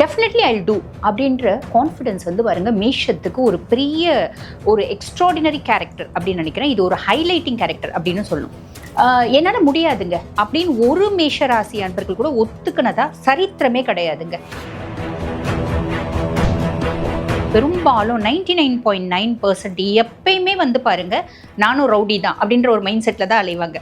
Definitely I do அப்படின்ற confidence வந்து பாருங்க மேஷத்துக்கு ஒரு பெரிய ஒரு எக்ஸ்ட்ராடினரி கேரக்டர் அப்படின்னு நினைக்கிறேன். இது ஒரு ஹைலைட்டிங் கேரக்டர் அப்படின்னு சொல்லணும். என்னால் முடியாதுங்க. அப்படின்னு ஒரு மேஷ ராசி அன்பர்கள் கூட ஒத்துக்கினதா சரித்திரமே கிடையாதுங்க. பெரும்பாலும் ninety nine point nine percent எப்பயுமே வந்து பாருங்க நானும் ரவுடி தான் அப்படின்ற ஒரு மைண்ட் செட்டில் தான் அலைவாங்க.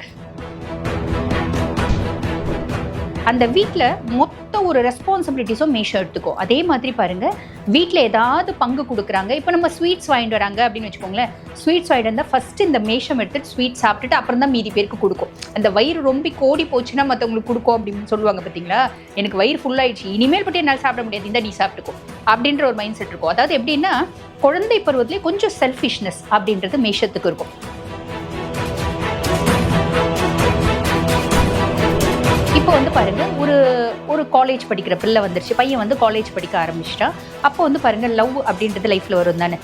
அந்த வீட்டில் மொத்த ஒரு ரெஸ்பான்சிபிலிட்டிஸும் மேஷம் எடுத்துக்கோ. அதே மாதிரி பாருங்க வீட்டில் ஏதாவது பங்கு கொடுக்குறாங்க இப்போ நம்ம ஸ்வீட்ஸ் வாங்கிட்டு வராங்க அப்படின்னு வச்சுக்கோங்களேன் ஸ்வீட்ஸ் வாங்கிட்டு வந்தால் ஃபஸ்ட்டு இந்த மேஷம் எடுத்துட்டு ஸ்வீட் சாப்பிட்டுட்டு அப்புறம் தான் மீதி பேருக்கு கொடுக்கும். அந்த வயிறு ரொம்ப கோடி போச்சுன்னா மற்றவங்களுக்கு கொடுக்கும் அப்படின்னு சொல்லுவாங்க பார்த்தீங்களா எனக்கு வயிறு full இனிமேல் பற்றி என்னால் சாப்பிட முடியாது இந்த நீ சாப்பிட்டுக்கோ அப்படின்ற ஒரு மைண்ட் செட் இருக்கும். அதாவது எப்படின்னா குழந்தை பருவத்திலே கொஞ்சம் செல்ஃபிஷ்னஸ் அப்படின்றது மேஷத்துக்கு இருக்கும். இப்போ வந்து பாருங்க ஒரு ஒரு காலேஜ் படிக்கிற பிள்ளை வந்துருச்சு பையன் வந்து காலேஜ் படிக்க ஆரம்பிச்சிட்டா. அப்போ வந்து பாருங்க லவ் அப்படின்றது லைஃப்ல வரும் தானே.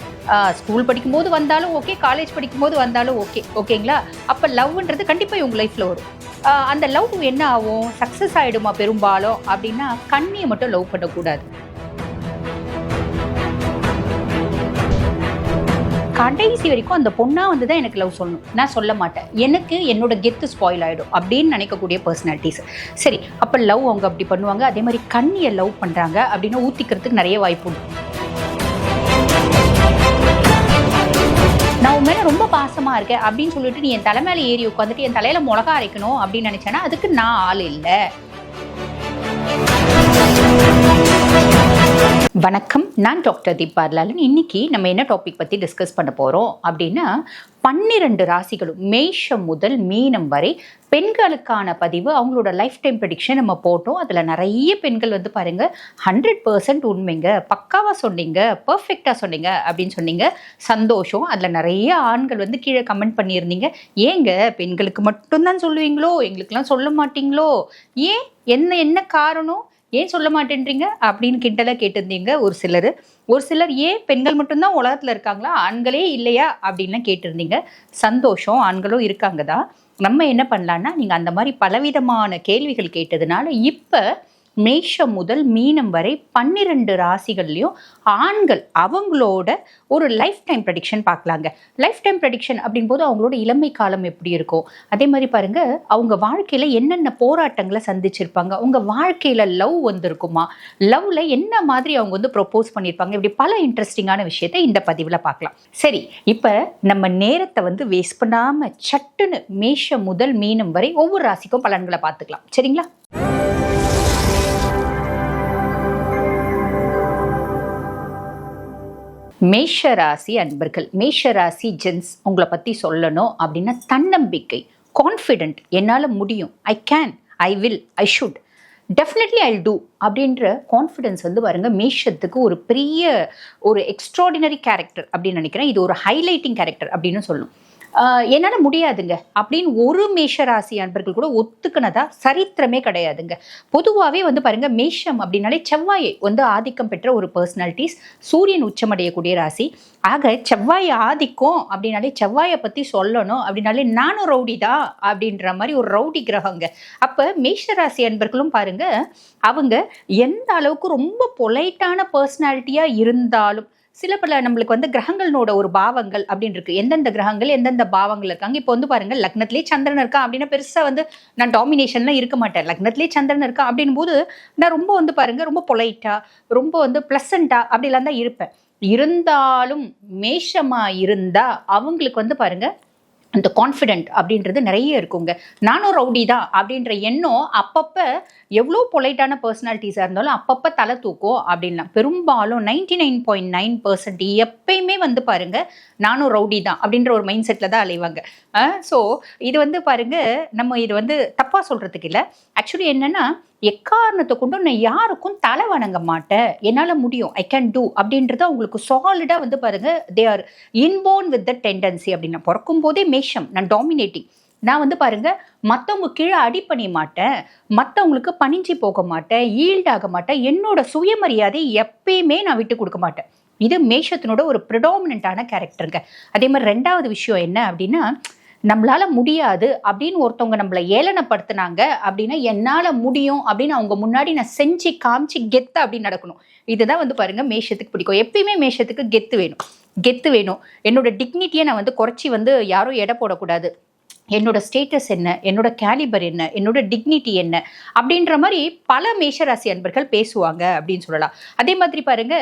ஸ்கூல் படிக்கும்போது வந்தாலும் ஓகே காலேஜ் படிக்கும்போது வந்தாலும் ஓகே ஓகேங்களா அப்போ லவ்ன்றது கண்டிப்பாக இவங்க லைஃப்ல வரும். அந்த லவ் என்ன ஆகும்? சக்ஸஸ் ஆயிடுமா பெரும்பாலும்? அப்படின்னா கண்ணியை மட்டும் லவ் பண்ணக்கூடாது. கடைசி வரைக்கும் அந்த பொண்ணா வந்து தான் எனக்கு லவ் சொல்லணும். நான் சொல்ல மாட்டேன். எனக்கு என்னோட கெத்து ஸ்பாயில் ஆகிடும் அப்படின்னு நினைக்கக்கூடிய பர்சனாலிட்டிஸ் சரி அப்போ லவ் அவங்க அப்படி பண்ணுவாங்க. அதே மாதிரி கண்ணியை லவ் பண்ணுறாங்க அப்படின்னு ஊற்றிக்கிறதுக்கு நிறைய வாய்ப்பு உண்டு. நான் உன் மேலே ரொம்ப பாசமாக இருக்கேன் அப்படின்னு சொல்லிட்டு நீ என் தலை மேலே ஏறி உட்காந்துட்டு என் தலையில் மிளகா அரைக்கணும் அப்படின்னு நினச்சேன்னா அதுக்கு நான் ஆள் இல்லை. வணக்கம். நான் டாக்டர் தீபார்லாலன் இன்னைக்கு நம்ம என்ன டாபிக் பற்றி டிஸ்கஸ் பண்ண போகிறோம் அப்படின்னா பன்னிரண்டு ராசிகளும் மேஷம் முதல் மீனம் வரை பெண்களுக்கான பதிவு அவங்களோட லைஃப் டைம் ப்ரெடிக்ஷன் நம்ம போட்டோம். அதில் நிறைய பெண்கள் வந்து பாருங்கள் ஹண்ட்ரட் பர்சன்ட் உண்மைங்க. பக்காவாக சொன்னீங்க பர்ஃபெக்டாக சொன்னீங்க அப்படின்னு சொன்னீங்க. சந்தோஷம். அதில் நிறைய ஆண்கள் வந்து கீழே கமெண்ட் பண்ணியிருந்தீங்க. ஏங்க பெண்களுக்கு மட்டும்தான் சொல்லுவீங்களோ? எங்களுக்கெல்லாம் சொல்ல மாட்டீங்களோ? ஏன்? என்ன என்ன காரணம்? ஏன் சொல்ல மாட்டேன்றீங்க? அப்படின்னு கிண்டலாக கேட்டிருந்தீங்க ஒரு சிலர். ஒரு சிலர் ஏன் பெண்கள் மட்டும்தான் உலகத்தில் இருக்காங்களா? ஆண்களே இல்லையா? அப்படின்லாம் கேட்டிருந்தீங்க. சந்தோஷம் ஆண்களும் இருக்காங்க தான். நம்ம என்ன பண்ணலான்னா நீங்கள் அந்த மாதிரி பலவிதமான கேள்விகள் கேட்டதுனால இப்போ மேஷம் முதல் மீனம் வரை பன்னிரண்டு ராசிகள்லையும் ஆண்கள் அவங்களோட ஒரு லைஃப் டைம் ப்ரெடிக்ஷன் பார்க்கலாங்க. லைஃப் டைம் ப்ரெடிக்ஷன் அப்படிங்கும்போது அவங்களோட இளமை காலம் எப்படி இருக்கும்? அதே மாதிரி பாருங்க அவங்க வாழ்க்கையில் என்னென்ன போராட்டங்களை சந்திச்சிருப்பாங்க? அவங்க வாழ்க்கையில லவ் வந்திருக்குமா? லவ்ல என்ன மாதிரி அவங்க வந்து ப்ரொப்போஸ் பண்ணியிருப்பாங்க இப்படி பல இன்ட்ரெஸ்டிங்கான விஷயத்தை இந்த பதிவில் பார்க்கலாம். சரி இப்போ நம்ம நேரத்தை வந்து வேஸ்ட் பண்ணாமல் சட்டுன்னு மேஷம் முதல் மீனம் வரை ஒவ்வொரு ராசிக்கும் பலன்களை பார்த்துக்கலாம். சரிங்களா? மேஷராசி அன்பர்கள். மேஷராசி ஜென்ஸ் உங்களை பற்றி சொல்லணும் அப்படின்னா தன்னம்பிக்கை கான்ஃபிடென்ட் என்னால் முடியும். I can I will I should definitely I do அப்படின்ற கான்ஃபிடென்ஸ் வந்து பாருங்க மேஷத்துக்கு ஒரு பெரிய ஒரு எக்ஸ்ட்ராடினரி கேரக்டர் அப்படின்னு நினைக்கிறேன். இது ஒரு ஹைலைட்டிங் கேரக்டர் அப்படின்னு சொல்லணும். என்னால் முடியாதுங்க. அப்படின்னு ஒரு மேஷராசி அன்பர்கள் கூட ஒத்துக்கினதா சரித்திரமே கிடையாதுங்க. பொதுவாகவே வந்து பாருங்க மேஷம் அப்படின்னாலே செவ்வாயை வந்து ஆதிக்கம் பெற்ற ஒரு பர்சனாலிட்டிஸ் சூரியன் உச்சமடையக்கூடிய ராசி. ஆக செவ்வாய் ஆதிக்கம் அப்படின்னாலே செவ்வாயை பற்றி சொல்லணும். அப்படின்னாலே நானும் ரவுடி தான் அப்படின்ற மாதிரி ஒரு ரவுடி கிரகங்க. அப்போ மேஷராசி அன்பர்களும் பாருங்கள் அவங்க எந்த அளவுக்கு ரொம்ப பொலைட்டான பர்சனாலிட்டியாக இருந்தாலும் சில பல நம்மளுக்கு வந்து கிரகங்களோட ஒரு பாவங்கள் அப்படின்னு இருக்கு எந்தெந்த கிரகங்கள் எந்தெந்த பாவங்கள் இருக்காங்க? இப்போ வந்து பாருங்க லக்னத்திலே சந்திரன் இருக்கா அப்படின்னா பெருசா வந்து நான் டாமினேஷன்லாம் இருக்க மாட்டேன். லக்னத்திலே சந்திரன் இருக்கா அப்படின் போது நான் ரொம்ப வந்து பாருங்க ரொம்ப பொலைட்டா ரொம்ப வந்து பிளசண்டா அப்படிலாம் தான் இருப்பேன். இருந்தாலும் மேஷமா இருந்தா அவங்களுக்கு வந்து பாருங்க அந்த கான்ஃபிடென்ட் அப்படின்றது நிறைய இருக்குங்க. நானும் ரவுடி தான் அப்படின்ற எண்ணம் அப்பப்போ எவ்வளோ பொலைட்டான பர்சனாலிட்டிஸாக இருந்தாலும் அப்பப்போ தலை தூக்கும் அப்படின்லாம் பெரும்பாலும் ninety nine point nine percent எப்பயுமே வந்து பாருங்கள் நானும் ரவுடி தான் அப்படின்ற ஒரு மைண்ட் செட்டில் தான் அலைவாங்க. ஸோ இது வந்து பாருங்க நம்ம இது வந்து தப்பாக சொல்கிறதுக்கு இல்லை. ஆக்சுவலி என்னென்னா எக்காரணத்தை கொண்டும் நான் யாருக்கும் தலை வணங்க மாட்டேன். என்னால் முடியும். ஐ கேன் டூ அப்படின்றது அவங்களுக்கு சாலிடாக வந்து பாருங்க they are inborn with the tendency அப்படின்னு பிறக்கும் போதே மேஷம் நான் டாமினேட்டிங் நான் வந்து பாருங்க மற்றவங்க கீழே அடிப்பணிய மாட்டேன் மற்றவங்களுக்கு பணிஞ்சு போக மாட்டேன் ஈல்ட் ஆக மாட்டேன் என்னோட சுயமரியாதை எப்பயுமே நான் விட்டு கொடுக்க மாட்டேன். இது மேஷத்தினோட ஒரு ப்ரிடாமினண்ட்டான கேரக்டருங்க அதே மாதிரி ரெண்டாவது விஷயம் என்ன அப்படின்னா நம்மளால முடியாது அப்படின்னு ஒருத்தவங்க நம்மளை ஏளனப்படுத்துனாங்க அப்படின்னா என்னால் முடியும் அப்படின்னு அவங்க முன்னாடி நான் செஞ்சு காமிச்சு கெத்து அப்படின்னு நடக்கணும். இதுதான் வந்து பாருங்க மேஷத்துக்கு பிடிக்கும். எப்பயுமே மேஷத்துக்கு கெத்து வேணும். கெத்து வேணும். என்னோட டிக்னிட்டியை நான் வந்து குறைச்சி வந்து யாரும் எடை போடக்கூடாது. என்னோட ஸ்டேட்டஸ் என்ன என்னோட கேலிபர் என்ன என்னோட டிக்னிட்டி என்ன அப்படின்ற மாதிரி பல மேஷராசி அன்பர்கள் பேசுவாங்க அப்படின்னு சொல்லலாம். அதே மாதிரி பாருங்க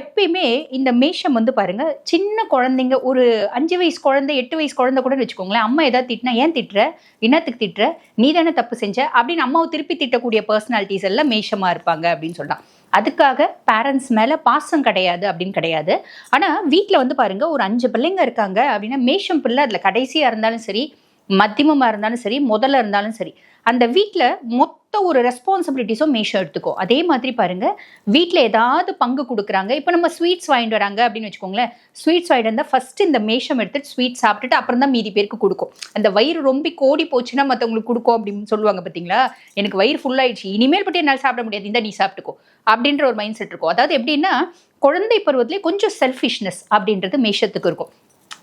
எப்பயுமே இந்த மேஷம் வந்து பாருங்க சின்ன குழந்தைங்க ஒரு அஞ்சு வயசு குழந்தை எட்டு வயசு குழந்தை கூட வச்சுக்கோங்களேன் அம்மா ஏதாவது திட்டினா ஏன் திட்டுற? என்னத்துக்கு திட்டுற? நீ தானே தப்பு செஞ்ச? அப்படின்னு அம்மாவை திருப்பி திட்டக்கூடிய பர்சனாலிட்டிஸ் எல்லாம் மேஷமா இருப்பாங்க அப்படின்னு சொல்லலாம். அதுக்காக பேரண்ட்ஸ் மேலே பாசம் கிடையாது அப்படின்னு கிடையாது. ஆனால் வீட்டில் வந்து பாருங்கள் ஒரு அஞ்சு பிள்ளைங்க இருக்காங்க அப்படின்னா மேஷம் பிள்ளை அதில் கடைசியாக இருந்தாலும் சரி மத்தியமமா இருந்தாலும் சரி முதல்ல இருந்தாலும் சரி அந்த வீட்டில் மொத்த ஒரு ரெஸ்பான்சிபிலிட்டிஸும் மேஷம் எடுத்துக்கோ. அதே மாதிரி பாருங்க வீட்டில் ஏதாவது பங்கு கொடுக்குறாங்க இப்போ நம்ம ஸ்வீட்ஸ் வாங்கிட்டு வராங்க அப்படின்னு வச்சுக்கோங்களேன் ஸ்வீட்ஸ் வாங்கிட்டு இருந்தால் ஃபஸ்ட்டு இந்த மேஷம் எடுத்துட்டு ஸ்வீட் சாப்பிட்டுட்டு அப்புறம் தான் மீதி பேருக்கு கொடுக்கும். அந்த வயிறு ரொம்ப கோடி போச்சுன்னா மற்றவங்களுக்கு கொடுக்கும் அப்படின்னு சொல்லுவாங்க பார்த்தீங்களா எனக்கு வயிறு ஃபுல் இனிமேல் பற்றி என்னால் சாப்பிட முடியாது இந்த நீ சாப்பிட்டுக்கோ அப்படின்ற ஒரு மைண்ட் செட் இருக்கும். அதாவது எப்படின்னா குழந்தை பருவத்திலே கொஞ்சம் செல்ஃபிஷ்னஸ் அப்படின்றது மேஷத்துக்கு இருக்கும்.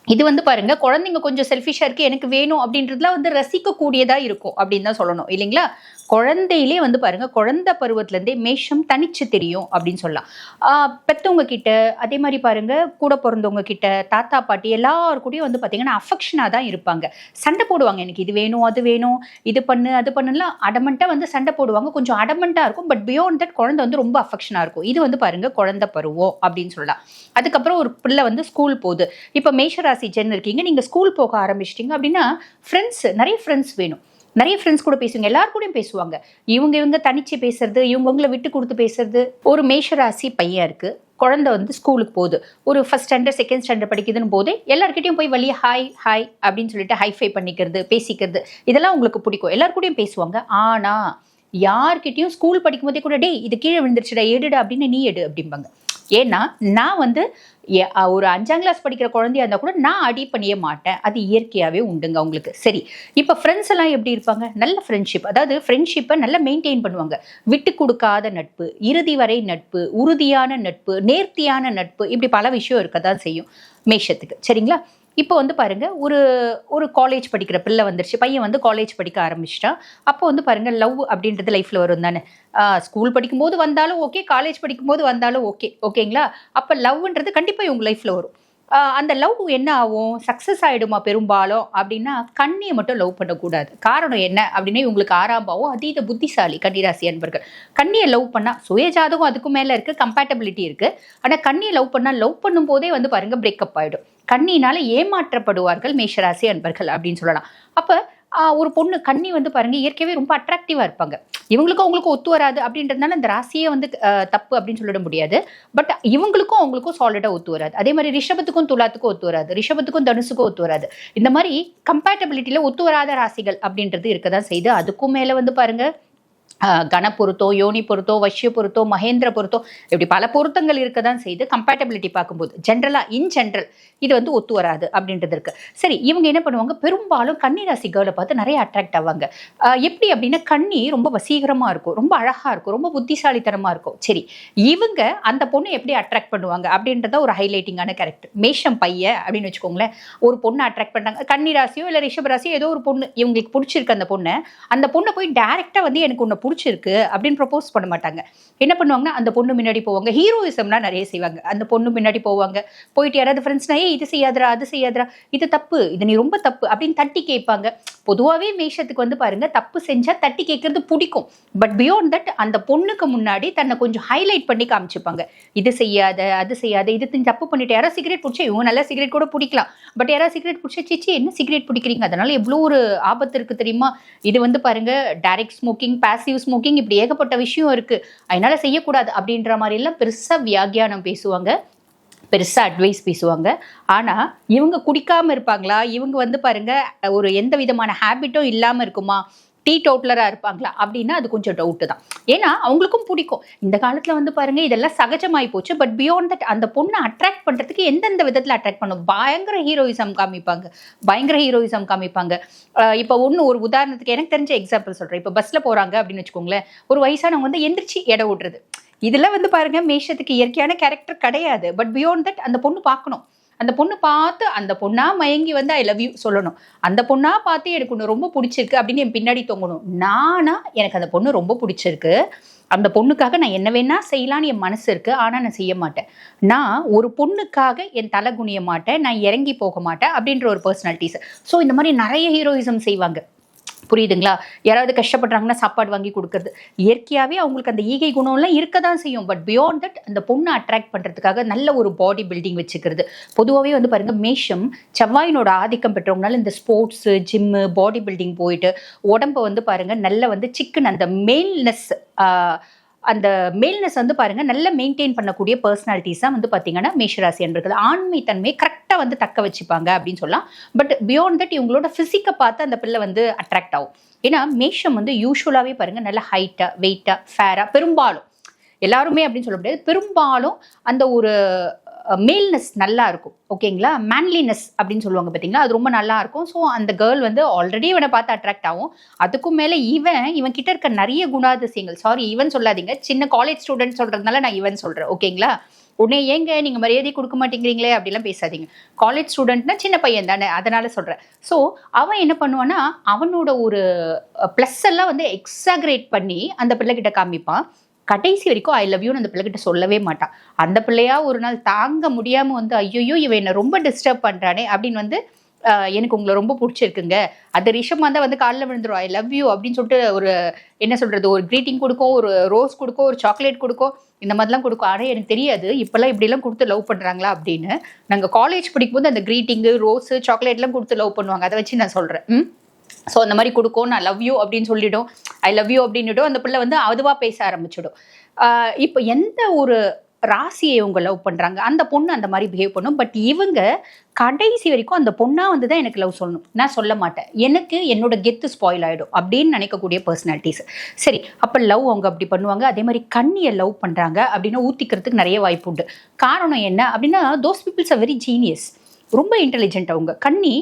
இது வந்து பாருங்க குழந்தைங்க கொஞ்சம் செல்ஃபிஷா இருக்கு எனக்கு வேணும் அப்படின்றதுலாம் வந்து ரசிக்கக்கூடியதா இருக்கும் அப்படின்னு தான் சொல்லணும் இல்லைங்களா? குழந்தையிலே வந்து பாருங்க குழந்தை பருவத்திலேருந்தே மேஷம் தனிச்சு தெரியும் அப்படின்னு சொல்லலாம். ஆஹ் பெத்தவங்க கிட்ட அதே மாதிரி பாருங்க கூட பிறந்தவங்க கிட்ட தாத்தா பாட்டி எல்லாருக்கூடையும் கூடயும் வந்து பார்த்தீங்கன்னா அஃபெக்ஷனாக தான் இருப்பாங்க. சண்டை போடுவாங்க எனக்கு இது வேணும் அது வேணும் இது பண்ணு அது பண்ணுலாம் அடமெண்ட்டாக வந்து சண்டை போடுவாங்க. கொஞ்சம் அடமெண்ட்டாக இருக்கும் பட் பியோண்ட் தட் குழந்தை வந்து ரொம்ப அஃபெக்ஷனாக இருக்கும். இது வந்து பாருங்க குழந்தை பருவம் அப்படின்னு சொல்லலாம். அதுக்கப்புறம் ஒரு பிள்ளை வந்து ஸ்கூல் போகுது. இப்போ மேஷராசி ஜென் இருக்கீங்க நீங்கள் ஸ்கூல் போக ஆரம்பிச்சிட்டிங்க அப்படின்னா ஃப்ரெண்ட்ஸ் நிறைய ஃப்ரெண்ட்ஸ் வேணும். நிறைய ஃப்ரெண்ட்ஸ் கூட பேசுவாங்க எல்லார் கூடயும் பேசுவாங்க. இவங்க இவங்க தனிச்சு பேசுறது இவங்கவுங்களை விட்டு கொடுத்து பேசுறது. ஒரு மேஷராசி பையன் இருக்கு குழந்தை வந்து ஸ்கூலுக்கு போகுது. ஒரு ஃபஸ்ட் ஸ்டாண்டர்ட் செகண்ட் ஸ்டாண்டர்ட் படிக்குதுன்னு போதே எல்லாருக்கிட்டையும் போய் வழியே ஹாய் ஹாய் அப்படின்னு சொல்லிட்டு ஹைஃபை பண்ணிக்கிறது பேசிக்கிறது இதெல்லாம் உங்களுக்கு பிடிக்கும். எல்லார் பேசுவாங்க. ஆனா யார்கிட்டையும் ஸ்கூல் படிக்கும்போதே கூட டேய் இது கீழே விழுந்துருச்சுடா எடுடா அப்படின்னு நீ எடு அப்படிம்பாங்க. ஏன்னா நான் வந்து ஒரு அஞ்சாம் கிளாஸ் படிக்கிற குழந்தையா இருந்தால் கூட நான் அடி பண்ணிய மாட்டேன். அது இயற்கையாகவே உண்டுங்க அவங்களுக்கு. சரி இப்போ ஃப்ரெண்ட்ஸ் எல்லாம் எப்படி இருப்பாங்க? நல்ல ஃப்ரெண்ட்ஷிப் அதாவது ஃப்ரெண்ட்ஷிப்பை நல்லா மெயின்டைன் பண்ணுவாங்க. விட்டு கொடுக்காத நட்பு இறுதி வரை நட்பு உறுதியான நட்பு நேர்த்தியான நட்பு இப்படி பல விஷயம் இருக்க தான் செய்யும். மேஷத்துக்கு. சரிங்களா? இப்போ வந்து பாருங்க ஒரு ஒரு காலேஜ் படிக்கிற பிள்ளை வந்துருச்சு பையன் வந்து காலேஜ் படிக்க ஆரம்பிச்சிட்டான். அப்போ வந்து பாருங்க லவ் அப்படின்றது லைஃப்ல வரும் தானே. ஸ்கூல் படிக்கும்போது வந்தாலும் ஓகே காலேஜ் படிக்கும்போது வந்தாலும் ஓகே ஓகேங்களா அப்போ லவ்ன்றது கண்டிப்பாக இவங்க லைஃப்ல வரும். அந்த லவ் என்ன ஆகும்? சக்ஸஸ் ஆகிடுமா பெரும்பாலும்? அப்படின்னா கண்ணியை மட்டும் லவ் பண்ணக்கூடாது. காரணம் என்ன? அப்படின்னா இவங்களுக்கு ஆறாம்பாவும் அதீத புத்திசாலி கன்னிராசி அன்பர்கள். கண்ணியை லவ் பண்ணால் சுயஜாதகம் அதுக்கு மேலே இருக்குது கம்பேட்டபிலிட்டி இருக்குது ஆனால் கண்ணியை லவ் பண்ணால் லவ் பண்ணும் போதே வந்து பாருங்கள் பிரேக்கப் ஆகிடும் கண்ணினால் ஏமாற்றப்படுவார்கள் மேஷராசி அன்பர்கள் அப்படின்னு சொல்லலாம். அப்போ ஒரு பொண்ணு கண்ணி வந்து பாருங்க இயற்கையாவே ரொம்ப அட்ராக்டிவாக இருப்பாங்க. இவங்களுக்கும் அவங்களுக்கும் ஒத்து வராது அப்படின்றதுனால இந்த ராசியே வந்து தப்பு அப்படின்னு சொல்லிட முடியாது. பட் இவங்களுக்கும் அவங்களுக்கும் சாலிடாக ஒத்து வராது. அதே மாதிரி ரிஷபத்துக்கும் துலாத்துக்கும் ஒத்து வராது. ரிஷபத்துக்கும் தனுசுக்கும் ஒத்து வராது. இந்த மாதிரி கம்பேட்டபிலிட்டியில் ஒத்து வராத ராசிகள் அப்படின்றது இருக்க தான் செய்து அதுக்கும் மேலே வந்து பாருங்கள் ஆஹ், கண யோனி பொருத்தோ வஷ்ய பொருத்தோ மகேந்திர பொருத்தோ இப்படி பல பொருத்தங்கள் இருக்க தான் செய்து கம்பேட்டபிலிட்டி பார்க்கும்போது ஜென்ரலா இன் ஜென்ரல் இது வந்து ஒத்து வராது அப்படின்றது இருக்கு. சரி இவங்க என்ன பண்ணுவாங்க? பெரும்பாலும் கன்னி ராசி கேர்ளை பார்த்து நிறைய அட்ராக்ட் ஆவாங்க. எப்படி அப்படின்னா கன்னி ரொம்ப வசீகரமா இருக்கும் ரொம்ப அழகா இருக்கும் ரொம்ப புத்திசாலித்தனமா இருக்கும். சரி இவங்க அந்த பொண்ணு எப்படி அட்ராக்ட் பண்ணுவாங்க அப்படின்றத ஒரு ஹைலைட்டிங்கான கேரக்டர் மேஷம் பைய அப்படின்னு வச்சுக்கோங்களேன் ஒரு பொண்ணு அட்ராக்ட் பண்ணாங்க கன்னி ராசியோ இல்லை ரிஷப ராசியோ ஏதோ ஒரு பொண்ணு இவங்களுக்கு பிடிச்சிருக்கு அந்த பொண்ணை அந்த பொண்ணை போய் டைரக்டா வந்து எனக்கு உன்னை பிடிச்சிருக்கு அப்படின்னு ப்ரப்போஸ் பண்ண மாட்டாங்க. என்ன பண்ணுவாங்கன்னா அந்த பொண்ணு முன்னாடி போவாங்க. ஹீரோயிசம்னா நிறைய செய்வாங்க. அந்த பொண்ணு முன்னாடி போவாங்க. போயிட்டு யாராவது ஃப்ரெண்ட்ஸ்னா ஏ இது செய்யாதரா அது செய்யாதடா. இது தப்பு. இது நீ ரொம்ப தப்பு. அப்படின்னு தட்டி கேட்பாங்க. பொதுவாகவே மேஷத்துக்கு வந்து பாருங்க தப்பு செஞ்சா தட்டி கேட்கறது பிடிக்கும். பட் பியோண்ட் தட் அந்த பொண்ணுக்கு முன்னாடி தன்னை கொஞ்சம் ஹைலைட் பண்ணி காமிச்சுப்பாங்க. இது செய்யாத அது செய்யாத இது தப்பு பண்ணிட்டு. யாரோ சிகரெட் பிடிச்சா இவங்க நல்லா சிகரெட் கூட பிடிக்கலாம். பட் யாராவது சிகரெட் பிடிச்சா சிச்சி என்ன சிகரெட் பிடிக்கிறீங்க? அதனால எவ்வளோ ஒரு ஆபத்து இருக்கு தெரியுமா? இது வந்து பாருங்க டைரக்ட் ஸ்மோக்கிங் பாசிவ் ஸ்மோக்கிங் இப்படி ஏகப்பட்ட விஷயம் இருக்கு. அதனால் செய்யக்கூடாது அப்படின்ற மாதிரி எல்லாம் பெருசா வியாகியானம் பேசுவாங்க. பெருசா அட்வைஸ் பேசுவாங்க. ஆனா இவங்க குடிக்காம இருப்பாங்களா? இவங்க வந்து பாருங்க ஒரு எந்த விதமான ஹேபிட்டும் இல்லாம இருக்குமா? டீ டோட்லராக இருப்பாங்களா அப்படின்னா அது கொஞ்சம் டவுட்டு தான். ஏன்னா அவங்களுக்கும் பிடிக்கும். இந்த காலத்தில் வந்து பாருங்க இதெல்லாம் சகஜமாகி போச்சு. பட் பியாண்ட் தட் அந்த பொண்ணை அட்ராக்ட் பண்ணுறதுக்கு எந்தெந்த விதத்தில் அட்ராக்ட் பண்ணும்? பயங்கர ஹீரோயிசம் காமிப்பாங்க. பயங்கர ஹீரோயிசம் காமிப்பாங்க. இப்போ ஒன்று ஒரு உதாரணத்துக்கு எனக்கு தெரிஞ்ச எக்ஸாம்பிள் சொல்கிறேன் இப்போ பஸ்ஸில் போகிறாங்க அப்படின்னு வச்சுக்கோங்களேன். ஒரு வயசானவங்க வந்து எந்திரிச்சு எடை விடுறது இதெல்லாம் வந்து பாருங்க மேஷத்துக்கு இயற்கையான கேரக்டர் கிடையாது. பட் பியாண்ட் தட் அந்த பொண்ணு பார்க்கணும். அந்த பொண்ணு பார்த்து அந்த பொண்ணா மயங்கி வந்து ஐ லவ் யூ சொல்லணும். அந்த பொண்ணா பார்த்து எனக்கு ஒன்று ரொம்ப பிடிச்சிருக்கு அப்படின்னு என் பின்னாடி தொங்கணும். நானா எனக்கு அந்த பொண்ணு ரொம்ப பிடிச்சிருக்கு. அந்த பொண்ணுக்காக நான் என்ன வேணா செய்யலான்னு என் மனசு இருக்கு. ஆனால் நான் செய்ய மாட்டேன். நான் ஒரு பொண்ணுக்காக என் தலை குனிய மாட்டேன். நான் இறங்கி போக மாட்டேன் அப்படின்ற ஒரு பர்சனாலிட்டிஸ் ஸோ இந்த மாதிரி நிறைய ஹீரோயிசம் செய்வாங்க. புரியுதுங்களா? யாராவது கஷ்டப்படுறாங்கன்னா சாப்பாடு வாங்கி கொடுக்கறது. இயற்கையாகவே அவங்களுக்கு அந்த ஈகை குணம்லாம் இருக்க தான் செய்யும். பட் பியாண்ட் தட் அந்த பொண்ணை அட்ராக்ட் பண்ணுறதுக்காக நல்ல ஒரு பாடி பில்டிங் வச்சுக்கிறது. பொதுவாகவே வந்து பாருங்கள் மேஷம் செவ்வாயினோட ஆதிக்கம் பெற்றவங்களால இந்த ஸ்போர்ட்ஸு ஜிம்மு பாடி பில்டிங் போயிட்டு உடம்ப வந்து பாருங்கள் நல்ல வந்து சிக்கன் அந்த மெயில்னஸ் அந்த மேல்னஸ் வந்து பாருங்க நல்ல மெயின்டைன் பண்ணக்கூடிய பர்சனாலிட்டிஸாக வந்து பார்த்தீங்கன்னா மேஷராசி என்பர்கள் ஆண்மை தன்மை கரெக்டாக வந்து தக்க வச்சுப்பாங்க அப்படின்னு சொல்லலாம். பட் பியாண்ட் தட் இவங்களோட ஃபிசிக்கை பார்த்து அந்த பிள்ளை வந்து அட்ராக்ட் ஆகும். ஏன்னா மேஷம் வந்து யூஸ்வலாகவே பாருங்க நல்ல ஹைட்டாக வெயிட்டாக ஃபேராக பெரும்பாலும். எல்லாருமே அப்படின்னு சொல்ல முடியாது. பெரும்பாலும் அந்த ஒரு மேல்னஸ் நல்லா இருக்கும். ஓகேங்களா? மேன்லினஸ் அப்படின்னு சொல்லுவாங்க பார்த்தீங்களா அது ரொம்ப நல்லா இருக்கும். ஸோ அந்த கேர்ள் வந்து ஆல்ரெடி இவனை பார்த்து அட்ராக்ட் ஆகும். அதுக்கும் மேலே இவன் இவன் கிட்ட இருக்க நிறைய குணாதிசயங்கள். சாரி இவன் சொல்லாதீங்க. சின்ன காலேஜ் ஸ்டூடெண்ட் சொல்கிறதுனால நான் இவன் சொல்கிறேன் ஓகேங்களா? உடனே ஏங்க நீங்கள் மரியாதை கொடுக்க மாட்டேங்கிறீங்களே? அப்படிலாம் பேசாதீங்க. காலேஜ் ஸ்டூடெண்ட்னா சின்ன பையன் தானே. அதனால சொல்கிறேன் ஸோ அவன் என்ன பண்ணுவான்னா அவனோட ஒரு ப்ளஸ் எல்லாம் வந்து எக்ஸாகரேட் பண்ணி அந்த பிள்ளைகிட்ட காமிப்பான். கடைசி வரைக்கும் ஐ லவ் யூன்னு அந்த பிள்ளைகிட்ட சொல்லவே மாட்டான். அந்த பிள்ளையா ஒரு நாள் தாங்க முடியாமல் வந்து ஐயோ இவன் என்னை ரொம்ப டிஸ்டர்ப் பண்ணுறானே அப்படின்னு வந்து எனக்கு உங்களை ரொம்ப பிடிச்சிருக்குங்க. அது ரிஷம் தான் வந்து காலில் விழுந்துரும். ஐ லவ் யூ அப்படின்னு சொல்லிட்டு ஒரு என்ன சொல்கிறது ஒரு க்ரீட்டிங் கொடுக்கும் ஒரு ரோஸ் கொடுக்கும் ஒரு சாக்லேட் கொடுக்கும் இந்த மாதிரிலாம் கொடுக்கும். ஆனால் எனக்கு தெரியாது இப்போல்லாம் இப்படிலாம் கொடுத்து லவ் பண்ணுறாங்களா அப்படின்னு. நாங்கள் காலேஜ் படிக்கும்போது அந்த க்ரீட்டிங்கு ரோஸு சாக்லேட்லாம் கொடுத்து லவ் பண்ணுவாங்க. அதை வச்சு நான் சொல்கிறேன் ம்? ஸோ அந்த மாதிரி கொடுக்கும். நான் லவ் யூ அப்படின்னு சொல்லிவிடும் ஐ லவ் யூ அப்படின்னுடும். அந்த பிள்ளை வந்து அதுவாக பேச ஆரம்பிச்சிடும். இப்போ எந்த ஒரு ராசியை இவங்க லவ் பண்ணுறாங்க அந்த பொண்ணு அந்த மாதிரி பிஹேவ் பண்ணும். பட் இவங்க கடைசி வரைக்கும் அந்த பொண்ணாக வந்து தான் எனக்கு லவ் சொல்லணும். நான் சொல்ல மாட்டேன். எனக்கு என்னோட கெத்து ஸ்பாயில் ஆகிடும் அப்படின்னு நினைக்கக்கூடிய பர்சனாலிட்டிஸ் சரி அப்போ லவ் அவங்க அப்படி பண்ணுவாங்க. அதே மாதிரி கண்ணியை லவ் பண்ணுறாங்க அப்படின்னா ஊற்றிக்கிறதுக்கு நிறைய வாய்ப்பு உண்டு. காரணம் என்ன அப்படின்னா those peoples are very genius ரொம்ப இன்டெலிஜென்ட் அவங்க. கன்னி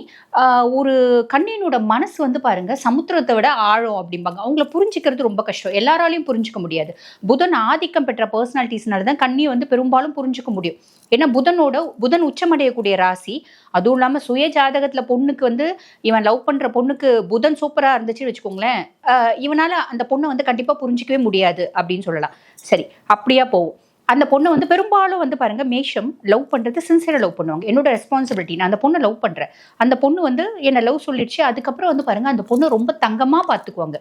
ஒரு கண்ணினோட மனசு வந்து பாருங்க சமுத்திரத்தை விட ஆழம் அப்படிம்பாங்க. அவங்கள புரிஞ்சுக்கிறது ரொம்ப கஷ்டம். எல்லாராலையும் புரிஞ்சுக்க முடியாது. புதன் ஆதிக்கம் பெற்ற பர்சனாலிட்டிஸ்னால தான் கண்ணியை வந்து பெரும்பாலும் புரிஞ்சுக்க முடியும். ஏன்னா புதனோட புதன் உச்சமடையக்கூடிய ராசி அதுவும் இல்லாமல் சுய ஜாதகத்தில் பொண்ணுக்கு வந்து இவன் லவ் பண்ணுற பொண்ணுக்கு புதன் சூப்பராக இருந்துச்சுன்னு வச்சுக்கோங்களேன் இவனால் அந்த பொண்ணை வந்து கண்டிப்பாக புரிஞ்சிக்கவே முடியாது அப்படின்னு சொல்லலாம். சரி அப்படியா போகும் அந்த பொண்ணு வந்து பெரும்பாலும் வந்து பாருங்க மேஷம் லவ் பண்றது சின்சியரா லவ் பண்ணுவாங்க. என்னோட ரெஸ்பான்சிபிலிட்டி நான் அந்த பொண்ணை லவ் பண்றேன். அந்த பொண்ணு வந்து என்ன லவ் சொல்லிடுச்சு அதுக்கப்புறம் வந்து பாருங்க அந்த பொண்ணு ரொம்ப தங்கமா பாத்துக்குவாங்க.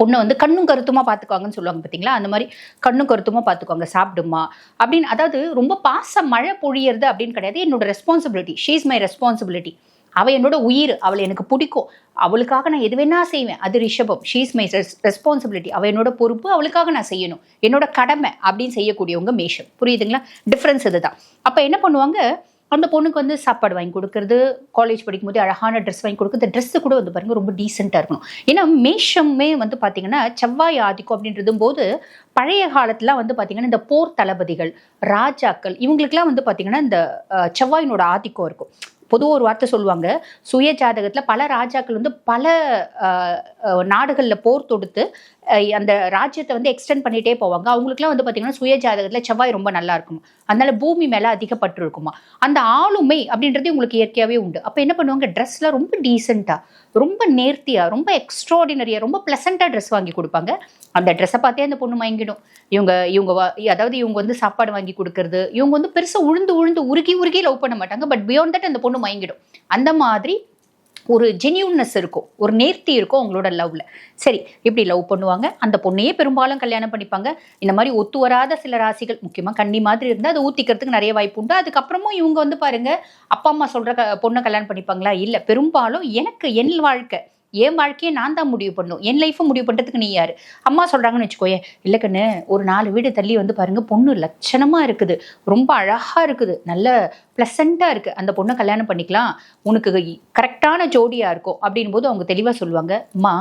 பொண்ணை வந்து கண்ணும் கருத்துமா பார்த்துக்குவாங்கன்னு சொல்லுவாங்க பார்த்தீங்களா அந்த மாதிரி கண்ணும் கருத்துமா பார்த்துக்குவாங்க சாப்பிடுமா? அப்படின்னு அதாவது ரொம்ப பாச மழை பொழியறது அப்படின்னு கிடையாது. என்னோட responsibility she is my responsibility அவள் என்னோட உயிர் அவளை எனக்கு பிடிக்கும். அவளுக்காக நான் எது வேணா செய்வேன். அது ரிஷபம். ஷீஸ் மை ரெஸ்பான்சிபிலிட்டி அவள் என்னோட பொறுப்பு அவளுக்காக நான் செய்யணும். என்னோட கடமை அப்படின்னு செய்யக்கூடியவங்க மேஷம். புரியுதுங்களா? டிஃப்ரென்ஸ் இதுதான். அப்போ என்ன பண்ணுவாங்க? அந்த பொண்ணுக்கு வந்து சாப்பாடு வாங்கி கொடுக்கறது காலேஜ் படிக்கும்போது அழகான ட்ரெஸ் வாங்கி கொடுக்குறது. ட்ரெஸ்ஸு கூட வந்து பாருங்க ரொம்ப டீசெண்டாக இருக்கணும். ஏன்னா மேஷமே வந்து பார்த்தீங்கன்னா செவ்வாய் ஆதிக்கம் அப்படின்றதும் போது பழைய காலத்துலாம் வந்து பார்த்தீங்கன்னா இந்த போர் தளபதிகள் ராஜாக்கள் இவங்களுக்குலாம் வந்து பார்த்தீங்கன்னா இந்த செவ்வாயினோட ஆதிக்கம் இருக்கும். பொதுவாக ஒரு வார்த்தை சொல்லுவாங்க. சுய ஜாதகத்தில் பல ராஜாக்கள் வந்து பல நாடுகளில் போர் தொடுத்து அந்த ராஜ்யத்தை வந்து எக்ஸ்டெண்ட் பண்ணிட்டே போவாங்க. அவங்களுக்குலாம் வந்து பார்த்தீங்கன்னா சுய ஜாதகத்தில் செவ்வாய் ரொம்ப நல்லா இருக்கும்? அதனால பூமி மேலே அதிகப்பட்டு இருக்குமா? அந்த ஆளுமை அப்படின்றது உங்களுக்கு இயற்கையாகவே உண்டு. அப்போ என்ன பண்ணுவாங்க? ட்ரெஸ்லாம் ரொம்ப டீசெண்டாக ரொம்ப நேர்த்தியாக ரொம்ப எக்ஸ்ட்ராடினரியாக ரொம்ப ப்ளசண்ட்டாக ட்ரெஸ் வாங்கி கொடுப்பாங்க. அந்த ட்ரெஸ்ஸை பார்த்தே அந்த பொண்ணு வாங்கிடும் இவங்க இவங்க அதாவது இவங்க வந்து சாப்பாடு வாங்கி கொடுக்கறது இவங்க வந்து பெருசாக உழுந்து உழுந்து உருகி உருகி லவ் பண்ண மாட்டாங்க. பட் பியாண்ட் தட் அந்த பொண்ணு வாங்கிடும் அந்த மாதிரி ஒரு ஜென்யூன்னஸ் இருக்கும். ஒரு நேர்த்தி இருக்கும் அவங்களோட லவ்வில் சரி இப்படி லவ் பண்ணுவாங்க. அந்த பொண்ணையே பெரும்பாலும் கல்யாணம் பண்ணிப்பாங்க. இந்த மாதிரி ஒத்து வராத சில ராசிகள் முக்கியமாக கண்ணி மாதிரி இருந்தால் அதை ஊத்திக்கிறதுக்கு நிறைய வாய்ப்பு உண்டு. அதுக்கப்புறமும் இவங்க வந்து பாருங்கள் அப்பா அம்மா சொல்கிற க- பொண்ணை கல்யாணம் பண்ணிப்பாங்களா? இல்லை பெரும்பாலும் எனக்கு என் வாழ்க்கை என் வாழ்க்கையை நான் தான் முடிவு பண்ணும் என் லைஃப்பை முடிவு பண்ணுறதுக்கு நீ யார்? அம்மா சொல்கிறாங்கன்னு வச்சுக்கோயே இல்லை கண்ணு ஒரு நாலு வீடு தள்ளி வந்து பாருங்கள் பொண்ணு லட்சணமாக இருக்குது. ரொம்ப அழகாக இருக்குது. நல்ல ப்ளசண்ட்டாக இருக்குது அந்த பொண்ணை கல்யாணம் பண்ணிக்கலாம். உனக்கு கரெக்டான ஜோடியாக இருக்கும். அப்படின் போது அவங்க தெளிவாக சொல்லுவாங்க அம்மா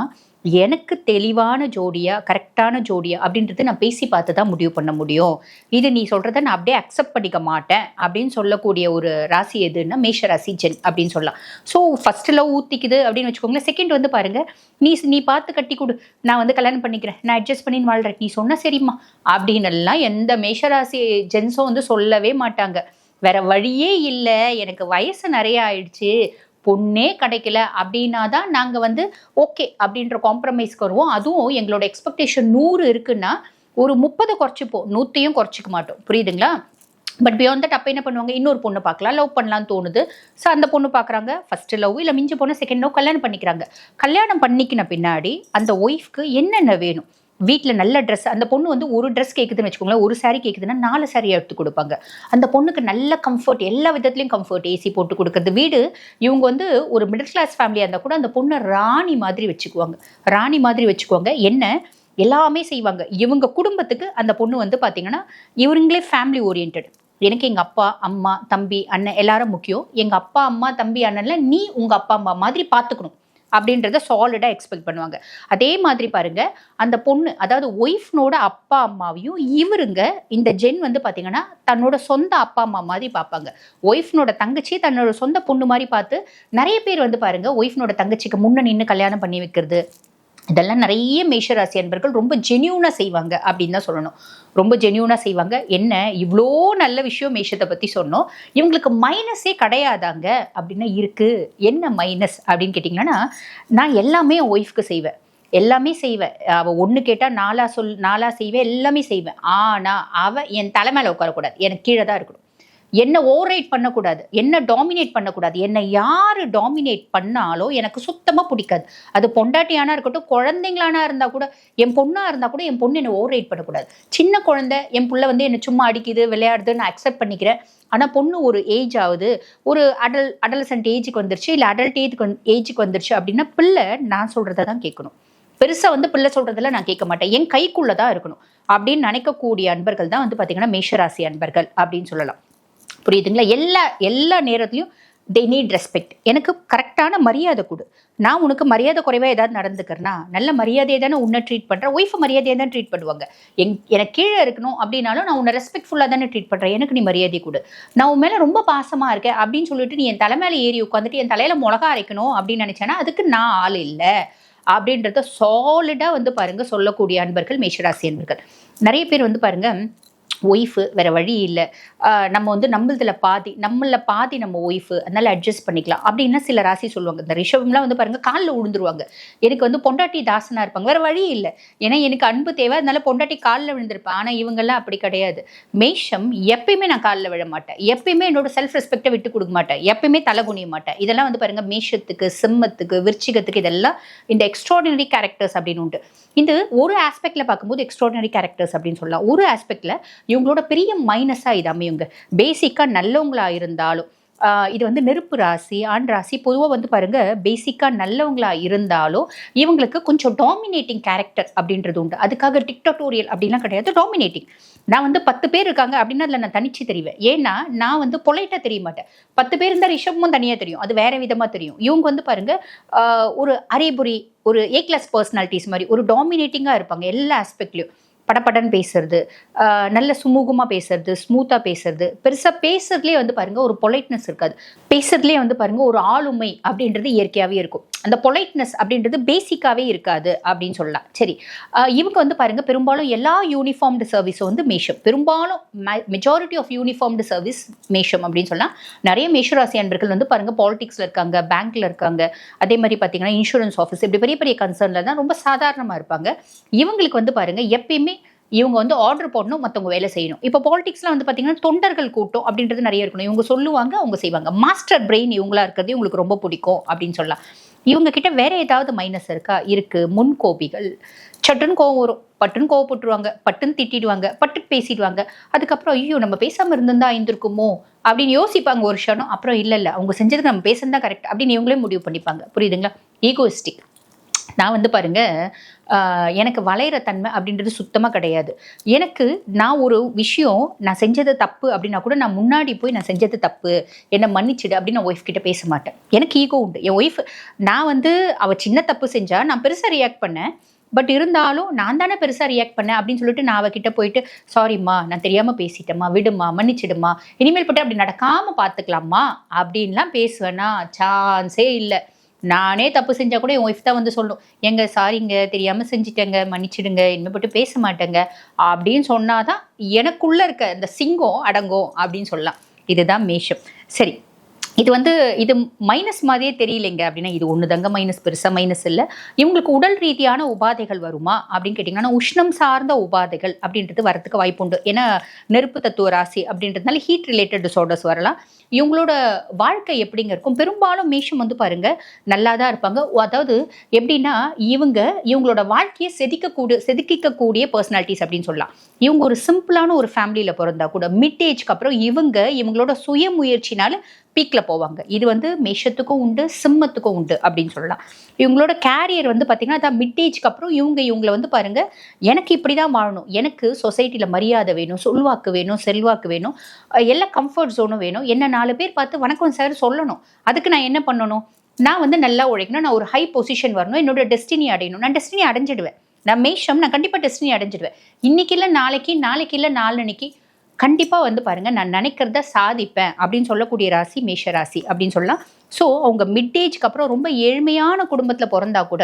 எனக்கு தெளிவான ஜோடியா கரெக்டான ஜோடியா அப்படின்றது நான் பேசி பார்த்து தான் முடிவு பண்ண முடியும். இது நீ சொல்கிறத நான் அப்படியே அக்செப்ட் பண்ணிக்க மாட்டேன் அப்படின்னு சொல்லக்கூடிய ஒரு ராசி எதுன்னா மேஷ ராசி ஜென் அப்படின்னு சொல்லலாம். ஸோ ஃபர்ஸ்ட் லவ் ஊத்திக்குது அப்படின்னு வச்சுக்கோங்களேன். செகண்ட் வந்து பாருங்க நீ நீ பார்த்து கட்டி கொடு. நான் வந்து கல்யாணம் பண்ணிக்கிறேன். நான் அட்ஜஸ்ட் பண்ணி வாழ்றேன். நீ சொன்னா சரிம்மா. அப்படின்னு எல்லாம் எந்த மேஷராசி ஜென்ஸும் வந்து சொல்லவே மாட்டாங்க. வேற வழியே இல்லை. எனக்கு வயசு நிறைய ஆயிடுச்சு. பொண்ணே கிடைக்கல அப்படின்னா தான் நாங்கள் வந்து ஓகே அப்படின்ற காம்ப்ரமைஸ்க்கு வருவோம் அதுவும் எங்களோட எக்ஸ்பெக்டேஷன் நூறு இருக்குன்னா ஒரு முப்பது குறைச்சிப்போம். நூற்றியும் குறைச்சிக்க மாட்டோம். புரியுதுங்களா? பட் பியாண்ட் தட் அப்போ என்ன பண்ணுவாங்க? இன்னொரு பொண்ணு பார்க்கலாம். லவ் பண்ணலான்னு தோணுது. ஸோ அந்த பொண்ணு பார்க்குறாங்க. ஃபஸ்ட்டு லவ் இல்லை மிஞ்சி போனால் செகண்ட் லவ் கல்யாணம் பண்ணிக்கிறாங்க. கல்யாணம் பண்ணிக்கின பின்னாடி அந்த ஒய்ஃப்க்கு என்னென்ன வேணும்? வீட்டில் நல்ல ட்ரெஸ் அந்த பொண்ணு வந்து ஒரு ட்ரெஸ் கேட்குதுன்னு வச்சுக்கோங்களேன் ஒரு சாரீ கேட்குதுன்னா நாலு saree எடுத்து கொடுப்பாங்க. அந்த பொண்ணுக்கு நல்ல கம்ஃபர்ட் எல்லா விதத்துலையும் கம்ஃபர்ட் ஏசி போட்டு கொடுக்குறது. வீடு இவங்க வந்து ஒரு மிடில் கிளாஸ் ஃபேமிலியாக இருந்தால் கூட அந்த பொண்ணை ராணி மாதிரி வச்சுக்குவாங்க. ராணி மாதிரி வச்சுக்குவாங்க என்ன? எல்லாமே செய்வாங்க. இவங்க குடும்பத்துக்கு அந்த பொண்ணு வந்து பார்த்தீங்கன்னா இவங்களே ஃபேமிலி ஓரியன்ட் எனக்கு எங்கள் அப்பா அம்மா தம்பி அண்ணன் எல்லாரும் முக்கியம். எங்கள் அப்பா அம்மா தம்பி அண்ணன்ல நீ உங்கள் அப்பா அம்மா மாதிரி பார்த்துக்கணும் அப்படின்றத சாலிடாக எக்ஸ்பெக்ட் பண்ணுவாங்க. அதே மாதிரி பாருங்க அந்த பொண்ணு அதாவது ஒய்ஃப்னோட அப்பா அம்மாவையும் இவருங்க இந்த ஜென் வந்து பார்த்தீங்கன்னா தன்னோட சொந்த அப்பா அம்மா மாதிரி பார்ப்பாங்க. ஒய்ஃப்னோட தங்கச்சி தன்னோட சொந்த பொண்ணு மாதிரி பார்த்து நிறைய பேர் வந்து பாருங்க ஒய்ஃப்னோட தங்கச்சிக்கு முன்ன நின்று கல்யாணம் பண்ணி வைக்கிறது இதெல்லாம் நிறைய மேஷராசி அன்பர்கள் ரொம்ப ஜென்யூனாக செய்வாங்க அப்படின்னு தான் சொல்லணும். ரொம்ப ஜென்யூனாக செய்வாங்க. என்ன? இவ்வளோ நல்ல விஷயம் மேஷத்தை பற்றி சொன்னோம். இவங்களுக்கு மைனஸே கிடையாதாங்க? அப்படின்னா இருக்குது என்ன மைனஸ் அப்படின்னு கேட்டிங்கன்னா நான் எல்லாமே ஒய்ஃப்க்கு செய்வேன். எல்லாமே செய்வேன். அவள் ஒன்று கேட்டால் நாலா சொல் நாலா செய்வேன். எல்லாமே செய்வேன். ஆனால் அவள் என் தலை மேலே உட்காரக்கூடாது. எனக்கு கீழே தான் இருக்கணும். என்ன ஓவரைட் பண்ணக்கூடாது என்ன டாமினேட் பண்ணக்கூடாது என்னை யார் டாமினேட் பண்ணாலும் எனக்கு சுத்தமாக பிடிக்காது. அது பொண்டாட்டியானா இருக்கட்டும் குழந்தைங்களானா இருந்தால் கூட என் பொண்ணாக இருந்தால் கூட என் பொண்ணு என்னை ஓவரைட் பண்ணக்கூடாது. சின்ன குழந்தை என் பிள்ளை வந்து என்னை சும்மா அடிக்குது விளையாடுது நான் அக்செப்ட் பண்ணிக்கிறேன். ஆனால் பொண்ணு ஒரு ஏஜ் ஆகுது ஒரு அடல் அடலசன்ட் ஏஜுக்கு வந்துருச்சு இல்லை அடல்ட் ஏஜுக்கு ஏஜுக்கு வந்துருச்சு அப்படின்னா பிள்ளை நான் சொல்கிறத தான் கேட்கணும். பெருசாக வந்து பிள்ளை சொல்கிறதுல நான் கேட்க மாட்டேன். என் கைக்குள்ளே தான் இருக்கணும். அப்படின்னு நினைக்கக்கூடிய அன்பர்கள் தான் வந்து பார்த்திங்கன்னா மேஷராசி அன்பர்கள் அப்படின்னு சொல்லலாம். புரியுதுங்களா? எல்லா எல்லா நேரத்துலையும் தே நீட் ரெஸ்பெக்ட் எனக்கு கரெக்டான மரியாதை கொடு. நான் உனக்கு மரியாதை குறைவாக ஏதாவது நடந்துக்கிறேன்னா நல்ல மரியாதையை தானே உன்னை ட்ரீட் பண்ணுறேன் ஒய்ஃபை மரியாதையை தான் ட்ரீட் பண்ணுவாங்க. எங் எனக்கு கீழே இருக்கணும் அப்படின்னாலும் நான் உன்னை ரெஸ்பெக்ட்ஃபுல்லாக தானே ட்ரீட் பண்ணுறேன் எனக்கு நீ மரியாதை கொடு. நான் உன் மேலே ரொம்ப பாசமாக இருக்கேன் அப்படின்னு சொல்லிட்டு நீ என் தலை மேலே ஏறி உட்காந்துட்டு என் தலையில் மிளகா அரைக்கணும் அப்படின்னு நினச்சேன்னா அதுக்கு நான் ஆள் இல்லை. அப்படின்றத சாலிடாக வந்து பாருங்கள் சொல்லக்கூடிய அன்பர்கள் மேஷராசி அன்பர்கள். நிறைய பேர் வந்து பாருங்கள் ஒய்ஃபு வேறு வழி இல்லை. நம்ம வந்து நம்மளதில் பாதி நம்மள பாதி நம்ம ஒய்ஃபு அதனால் அட்ஜஸ்ட் பண்ணிக்கலாம். அப்படின்னா சில ராசி சொல்லுவாங்க. இந்த ரிஷபம்லாம் வந்து பாருங்கள் காலில் விழுந்துருவாங்க எனக்கு வந்து பொண்டாட்டி தாசனா இருப்பாங்க. வேறு வழி இல்லை. ஏன்னா எனக்கு அன்பு தேவை அதனால பொண்டாட்டி காலில் விழுந்திருப்பேன் ஆனால் இவங்கெல்லாம் அப்படி கிடையாது. மேஷம் எப்பயுமே நான் காலில் விழ மாட்டேன். எப்பயுமே என்னோட செல்ஃப் ரெஸ்பெக்டை விட்டு கொடுக்க மாட்டேன். எப்பயுமே தலை குனிய மாட்டேன். இதெல்லாம் வந்து பாருங்கள் மேஷத்துக்கு சிம்மத்துக்கு விருச்சிகத்துக்கு இதெல்லாம் இந்த எக்ஸ்ட்ராடினரி கேரக்டர்ஸ் அப்படின்னு உண்டு. இந்த ஒரு ஆஸ்பெக்டில் பார்க்கும்போது எக்ஸ்ட்ராடினரி கேரக்டர்ஸ் அப்படின்னு சொல்லலாம். ஒரு ஆஸ்பெக்டில் இவங்களோட பெரிய மைனஸாக இது அமையுங்க. பேசிக்காக நல்லவங்களா இருந்தாலும் இது வந்து நெருப்பு ராசி ஆண் ராசி பொதுவாக வந்து பாருங்க பேசிக்காக நல்லவங்களா இருந்தாலும் இவங்களுக்கு கொஞ்சம் டாமினேட்டிங் கேரக்டர் அப்படின்றது உண்டு. அதுக்காக டிக்டாட்டோரியல் அப்படிலாம் கிடையாது டாமினேட்டிங் நான் வந்து பத்து பேர் இருக்காங்க அப்படின்னா அதில் நான் தனிச்சு தெரிவேன். ஏன்னா நான் வந்து பொலைட்டாக தெரிய மாட்டேன் பத்து பேர் இருந்தால் ரிஷபமும் தனியாக தெரியும். அது வேற விதமாக தெரியும். இவங்க வந்து பாருங்க ஒரு அரேபுரி ஒரு ஏ கிளாஸ் பர்சனாலிட்டிஸ் மாதிரி ஒரு டாமினேட்டிங்காக இருப்பாங்க எல்லா ஆஸ்பெக்ட்லையும் படப்படன்னு பேசுறது நல்ல சுமூகமாக பேசுறது ஸ்மூத்தாக பேசுறது. பெருசாக பேசுறதுலேயே வந்து பாருங்க ஒரு பொலைட்னஸ் இருக்காது. பேசுறதுலேயே வந்து பாருங்க ஒரு ஆளுமை அப்படின்றது இயற்கையாகவே இருக்கும். அந்த பொலைட்னஸ் அப்படின்றது பேசிக்காகவே இருக்காது அப்படின்னு சொல்லலாம். சரி. இவங்க வந்து பாருங்க பெரும்பாலும் எல்லா யூனிஃபார்ம்டு சர்வீஸும் வந்து மேஷம். பெரும்பாலும் மெஜாரிட்டி ஆஃப் யூனிஃபார்ம்டு சர்வீஸ் மேஷம் அப்படின்னு சொல்லலாம். நிறைய மேஷராசி அன்பர்கள் வந்து பாருங்க பாலிடிக்ஸில் இருக்காங்க பேங்க்ல இருக்காங்க. அதே மாதிரி பார்த்தீங்கன்னா இன்சூரன்ஸ் ஆஃபீஸ் இப்படி பெரிய பெரிய கன்சர்ன்ல தான் ரொம்ப சாதாரணமாக இருப்பாங்க. இவங்களுக்கு வந்து பாருங்க எப்பயுமே இவங்க வந்து ஆர்டர் போடணும் மற்றவங்க வேலை செய்யணும். இப்போ பாலிடிக்ஸ்லாம் வந்து பார்த்தீங்கன்னா தொண்டர்கள் கூட்டம் அப்படின்றது நிறைய இருக்கணும். இவங்க சொல்லுவாங்க அவங்க செய்வாங்க. மாஸ்டர் பிரெயின் இவங்களா இருக்கிறது இவங்களுக்கு ரொம்ப பிடிக்கும் அப்படின்னு சொல்லலாம். இவங்க கிட்ட வேற ஏதாவது மைனஸ் இருக்கா? இருக்கு. முன்கோபிகள் சட்டுன்னு கோவம் வரும். பட்டுன்னு கோவப்பட்டுருவாங்க. பட்டுன்னு திட்டிடுவாங்க. பட்டு பேசிடுவாங்க. அதுக்கப்புறம் ஐயோ நம்ம பேசாம இருந்திருந்தா இருந்திருக்குமோ அப்படின்னு யோசிப்பாங்க ஒரு க்ஷணம். அப்புறம் இல்லை இல்லை அவங்க செஞ்சது நம்ம பேசுனது தான் கரெக்ட் அப்படின்னு இவங்களே முடிவு பண்ணிப்பாங்க. புரியுதுங்களா? ஈகோயிஸ்டிக் நான் வந்து பாருங்க எனக்கு வளையிற தன்மை அப்படின்றது சுத்தமாக கிடையாது. எனக்கு நான் ஒரு விஷயம் நான் செஞ்சது தப்பு அப்படின்னா கூட நான் முன்னாடி போய் நான் செஞ்சது தப்பு என்னை மன்னிச்சிடு அப்படின்னு நான் ஒய்ஃப் கிட்ட பேச மாட்டேன். எனக்கு ஈகோ உண்டு. என் ஒய்ஃப் நான் வந்து அவள் சின்ன தப்பு செஞ்சால் நான் பெருசாக ரியாக்ட் பண்ணேன். பட் இருந்தாலும் நான் தானே பெருசாக ரியாக்ட் பண்ணேன் அப்படின்னு சொல்லிட்டு நான் அவகிட்ட போயிட்டு சாரிம்மா நான் தெரியாமல் பேசிட்டேம்மா விடுமா மன்னிச்சிடுமா இனிமேல் போட்டு அப்படி நடக்காமல் பார்த்துக்கலாமா அப்படின்லாம் பேசுவேன்னா சான்ஸே இல்லை. நானே தப்பு செஞ்சால் கூட என் ஒய்ஃப் தான் வந்து சொல்லணும். எங்க சாரிங்க தெரியாமல் செஞ்சிட்டேங்க மன்னிச்சிடுங்க இனிமே போட்டு பேச மாட்டேங்க அப்படின்னு சொன்னாதான் எனக்குள்ளே இருக்க இந்த சிங்கம் அடங்கும் அப்படின்னு சொல்லலாம். இதுதான் மேஷம். சரி இது வந்து இது மைனஸ் மாதிரியே தெரியலைங்க அப்படின்னா இது ஒன்று தங்க மைனஸ் பெருசாக மைனஸ் இல்லை. இவங்களுக்கு உடல் ரீதியான உபாதைகள் வருமா அப்படின்னு கேட்டிங்கன்னா உஷ்ணம் சார்ந்த உபாதைகள் அப்படின்றது வரத்துக்கு வாய்ப்பு உண்டு. ஏன்னா நெருப்பு தத்துவ ராசி அப்படின்றதுனால ஹீட் ரிலேட்டட் டிசார்டர்ஸ் வரலாம். இவங்களோட வாழ்க்கை எப்படிங்க இருக்கும்? பெரும்பாலும் மேஷம் வந்து பாருங்க நல்லா தான் இருப்பாங்க. அதாவது எப்படின்னா இவங்க இவங்களோட வாழ்க்கையை செதுக்கக்கூடிய செதுக்கிக்கக்கூடிய பர்சனாலிட்டிஸ் அப்படின்னு சொல்லலாம். இவங்க ஒரு சிம்பிளான ஒரு ஃபேமிலியில் பிறந்தா கூட மிட் ஏஜ்க்கு அப்புறம் இவங்க இவங்களோட சுய முயற்சினால பீக்கில் போவாங்க. இது வந்து மேஷத்துக்கும் உண்டு சிம்மத்துக்கும் உண்டு அப்படின்னு சொல்லலாம். இவங்களோட கேரியர் வந்து பார்த்திங்கன்னா அதான் மிட் ஏஜ்க்கு அப்புறம் இவங்க இவங்களை வந்து பாருங்க எனக்கு இப்படி தான் வாழணும். எனக்கு சொசைட்டியில் மரியாதை வேணும் சொல்வாக்கு வேணும் செல்வாக்கு வேணும் எல்லா கம்ஃபர்ட் ஜோனும் வேணும். என்ன நாலு பேர் பார்த்து வணக்கம் சார் சொல்லணும். அதுக்கு நான் என்ன பண்ணணும்? நான் வந்து நல்லா உழைக்கணும். நான் ஒரு ஹை பொசிஷன் வரணும். என்னோட டெஸ்டினி அடையணும். நான் டெஸ்டினி அடைஞ்சிடுவேன். நான் மேஷம் நான் கண்டிப்பாக டெஸ்டினி அடைஞ்சிடுவேன். இன்னைக்கு இல்லை நாளைக்கு நாளைக்கு இல்லை நாளன்னைக்கு கண்டிப்பாக வந்து பாருங்கள் நான் நினைக்கிறத சாதிப்பேன் அப்படின்னு சொல்லக்கூடிய ராசி மேஷ ராசி அப்படின்னு சொல்லலாம். ஸோ அவங்க மிட் ஏஜ்க்கு அப்புறம் ரொம்ப ஏழ்மையான குடும்பத்தில் பிறந்தா கூட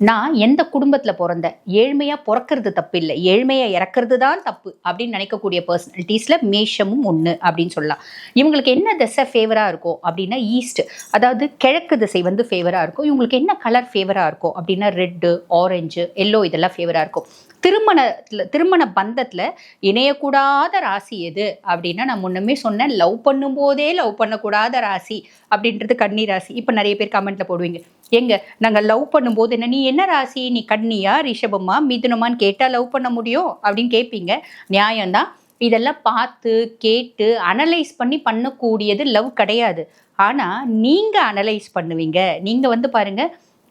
நான் எந்த குடும்பத்தில் பிறந்தேன் ஏழ்மையாக பிறக்கிறது தப்பு இல்லை ஏழ்மையாக இறக்கிறது தான் தப்பு அப்படின்னு நினைக்கக்கூடிய பர்சனாலிட்டிஸில் மேஷமும் ஒன்று அப்படின்னு சொல்லலாம். இவங்களுக்கு என்ன திசை ஃபேவராக இருக்கும் அப்படின்னா ஈஸ்ட் அதாவது கிழக்கு திசை வந்து ஃபேவராக இருக்கும் இவங்களுக்கு என்ன கலர் ஃபேவராக இருக்கும் அப்படின்னா ரெட்டு ஆரஞ்சு எல்லோ இதெல்லாம் ஃபேவராக இருக்கும். திருமணத்தில் திருமண பந்தத்தில் இணையக்கூடாத ராசி எது அப்படின்னா நான் முன்னமே சொன்னேன் லவ் பண்ணும்போதே லவ் பண்ணக்கூடாத ராசி அப்படின்றது கன்னி ராசி. இப்போ நிறைய பேர் கமெண்ட்டில் போடுவீங்க எங்க? நாங்கள் லவ் பண்ணும்போது என்ன நீ என்ன ராசி? நீ கண்ணியா ரிஷபமா மிதுனமான்னு கேட்டால் லவ் பண்ண முடியும் அப்படின்னு கேட்பீங்க நியாயம்தான் இதெல்லாம் பார்த்து கேட்டு அனலைஸ் பண்ணி பண்ணக்கூடியது லவ் கிடையாது. ஆனால் நீங்கள் அனலைஸ் பண்ணுவீங்க. நீங்கள் வந்து பாருங்க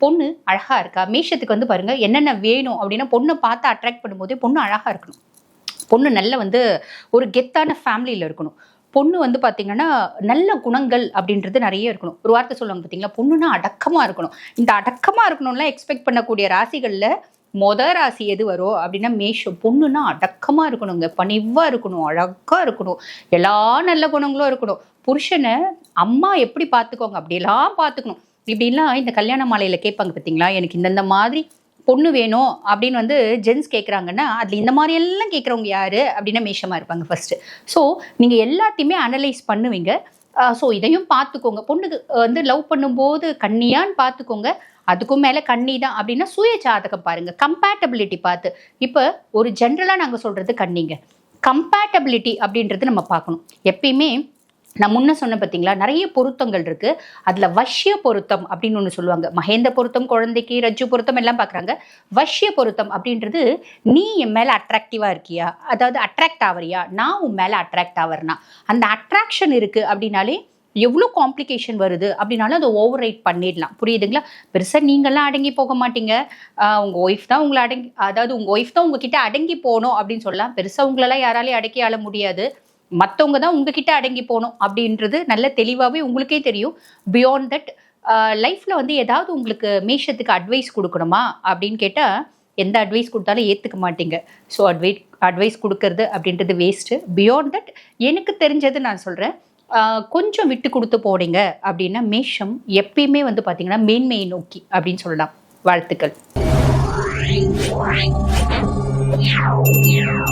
பொண்ணு அழகாக இருக்கா? மேஷத்துக்கு வந்து பாருங்கள் என்னென்ன வேணும் அப்படின்னா பொண்ணை பார்த்து அட்ராக்ட் பண்ணும்போதே பொண்ணு அழகாக இருக்கணும். பொண்ணு நல்ல வந்து ஒரு கெத்தான ஃபேமிலியில் இருக்கணும். பொண்ணு வந்து பார்த்தீங்கன்னா நல்ல குணங்கள் அப்படின்றது நிறைய இருக்கணும். ஒரு வார்த்தை சொல்லுவாங்க பார்த்தீங்களா பொண்ணுன்னா அடக்கமாக இருக்கணும். இந்த அடக்கமாக இருக்கணும்லாம் எக்ஸ்பெக்ட் பண்ணக்கூடிய ராசிகளில் மொத ராசி எது வரும் அப்படின்னா மேஷம். பொண்ணுன்னா அடக்கமாக இருக்கணுங்க. பணிவாக இருக்கணும். அழகாக இருக்கணும். எல்லா நல்ல குணங்களும் இருக்கணும். புருஷனை அம்மா எப்படி பார்த்துக்கோங்க அப்படியெல்லாம் பார்த்துக்கணும் இப்படிலாம் இந்த கல்யாண மாலையில் கேட்பாங்க பார்த்தீங்களா எனக்கு இந்தந்த மாதிரி பொண்ணு வேணும் அப்படின்னு வந்து ஜென்ஸ் கேட்குறாங்கன்னா அதில் இந்த மாதிரி எல்லாம் கேட்குறவங்க யாரு? அப்படின்னா மேஷமாக இருப்பாங்க ஃபர்ஸ்ட் ஸோ நீங்கள் எல்லாத்தையுமே அனலைஸ் பண்ணுவீங்க. ஸோ இதையும் பார்த்துக்கோங்க. பொண்ணுக்கு வந்து லவ் பண்ணும்போது கண்ணியான்னு பார்த்துக்கோங்க. அதுக்கும் மேலே கண்ணி தான். அப்படின்னா சுய ஜாதகம் பாருங்கள் கம்பேட்டபிலிட்டி பார்த்து. இப்போ ஒரு ஜென்ரலாக நாங்கள் சொல்கிறது கண்ணிங்க. கம்பேட்டபிலிட்டி அப்படின்றது நம்ம பார்க்கணும். எப்பயுமே நான் முன்ன சொன்ன பார்த்தீங்களா நிறைய பொருத்தங்கள் இருக்கு. அதுல வஷ்ய பொருத்தம் அப்படின்னு ஒன்று சொல்லுவாங்க. மகேந்திர பொருத்தம் குழந்தைக்கு ரஜ்ஜு பொருத்தம் எல்லாம் பார்க்குறாங்க வஷ்ய பொருத்தம் அப்படின்றது நீ என் மேலே அட்ராக்டிவாக இருக்கியா? அதாவது அட்ராக்ட் ஆவறியா? நான் உன் மேலே அட்ராக்ட் ஆவறனா? அந்த அட்ராக்ஷன் இருக்கு அப்படின்னாலே எவ்வளோ காம்ப்ளிகேஷன் வருது அப்படின்னாலும் அதை ஓவர் ரைட் பண்ணிடலாம். புரியுதுங்களா? பெருசாக நீங்கள்லாம் அடங்கி போக மாட்டீங்க. உங்கள் ஒய்ஃப் தான் உங்களை அடங்கி அதாவது உங்கள் ஒய்ஃப் தான் உங்ககிட்ட அடங்கி போகணும் அப்படின்னு சொல்லலாம். பெருசாக உங்களெல்லாம் யாராலையும் அடக்கி ஆள முடியாது. மற்றவங்க தான் உங்ககிட்ட அடங்கி போகணும் அப்படின்றது நல்ல தெளிவாகவே உங்களுக்கே தெரியும். பியாண்ட் தட் லைஃப்பில் வந்து ஏதாவது உங்களுக்கு மேஷத்துக்கு அட்வைஸ் கொடுக்கணுமா அப்படின்னு கேட்டால் எந்த அட்வைஸ் கொடுத்தாலும் ஏற்றுக்க மாட்டீங்க. ஸோ அட்வைஸ் அட்வைஸ் கொடுக்கறது அப்படின்றது வேஸ்ட்டு பியாண்ட் தட் எனக்கு தெரிஞ்சது நான் சொல்கிறேன் கொஞ்சம் விட்டு கொடுத்து போனீங்க அப்படின்னா மேஷம் எப்பயுமே வந்து பார்த்தீங்கன்னா மேன்மையை நோக்கி அப்படின்னு சொல்லலாம். வாழ்த்துக்கள்.